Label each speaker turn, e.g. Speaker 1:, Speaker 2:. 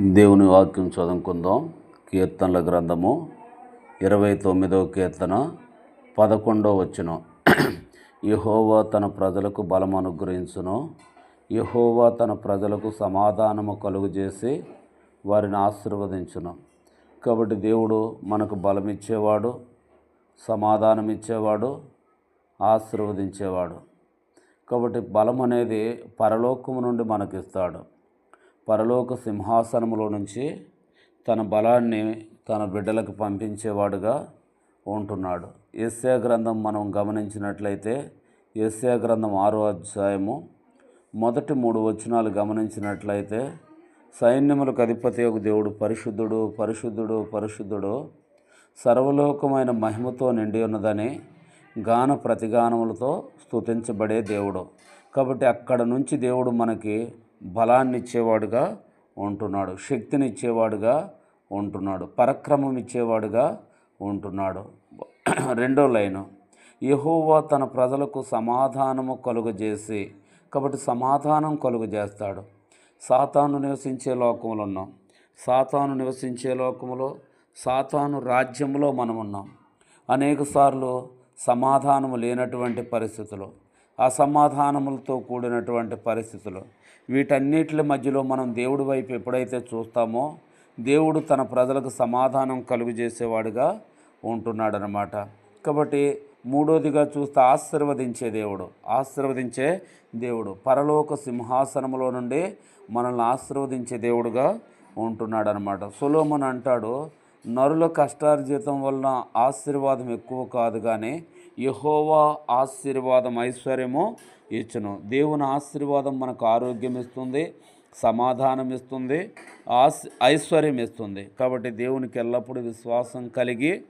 Speaker 1: దేవుని వాక్యం చదువుకుందాం. కీర్తనల గ్రంథము ఇరవై తొమ్మిదవ కీర్తన పదకొండవ వచ్చిన యహోవా తన ప్రజలకు బలం అనుగ్రహించును. యహోవా తన ప్రజలకు సమాధానము కలుగజేసి వారిని ఆశీర్వదించును. కాబట్టి దేవుడు మనకు బలం ఇచ్చేవాడు సమాధానం ఇచ్చేవాడు ఆశీర్వదించేవాడు. కాబట్టి బలం అనేది పరలోకము నుండి మనకిస్తాడు. పరలోక సింహాసనములో నుంచి తన బలాన్ని తన బిడ్డలకు పంపించేవాడుగా ఉంటున్నాడు. ఏసియా గ్రంథం మనం గమనించినట్లయితే ఏసియా గ్రంథం ఆరో అధ్యాయము మొదటి మూడు వచనాలు గమనించినట్లయితే సైన్యములకు అధిపతి ఒక దేవుడు పరిశుద్ధుడు పరిశుద్ధుడు పరిశుద్ధుడు సర్వలోకమైన మహిమతో నిండి ఉన్నదని గాన ప్రతిగానములతో స్తుతించబడే దేవుడు. కాబట్టి అక్కడ నుంచి దేవుడు మనకి బలాన్ని ఇచ్చేవాడుగా ఉంటున్నాడు శక్తిని ఇచ్చేవాడుగా ఉంటున్నాడు పరక్రమం ఇచ్చేవాడుగా ఉంటున్నాడు. రెండో లైను యహోవా తన ప్రజలకు సమాధానము కలుగజేసి కాబట్టి సమాధానం కలుగజేస్తాడు. సాతాను నివసించే లోకంలో ఉన్నాం సాతాను నివసించే లోకంలో సాతాను రాజ్యంలో మనం ఉన్నాం అనేక సార్లు సమాధానము లేనటువంటి పరిస్థితులు. అసమాధానములతో కూడినటువంటి పరిస్థితులు. వీటన్నిటి మధ్యలో మనం దేవుడి వైపు ఎప్పుడైతే చూస్తామో దేవుడు తన ప్రజలకు సమాధానం కలుగు చేసేవాడుగా ఉంటున్నాడనమాట కాబట్టి మూడోదిగా చూస్తే ఆశీర్వదించే దేవుడు ఆశీర్వదించే దేవుడు. పరలోక సింహాసనములో నుండి మనల్ని ఆశీర్వదించే దేవుడుగా ఉంటున్నాడు అనమాట సులోమన్ అంటాడు నరుల కష్టార్జితం వలన ఆశీర్వాదం ఎక్కువ కాదు కానీ యహోవా ఆశీర్వాదం ఐశ్వర్యము ఇచ్చును. దేవుని ఆశీర్వాదం మనకు ఆరోగ్యం ఇస్తుంది సమాధానం ఇస్తుంది ఆశ ఐశ్వర్యం ఇస్తుంది. కాబట్టి దేవునికి ఎల్లప్పుడూ విశ్వాసం కలిగి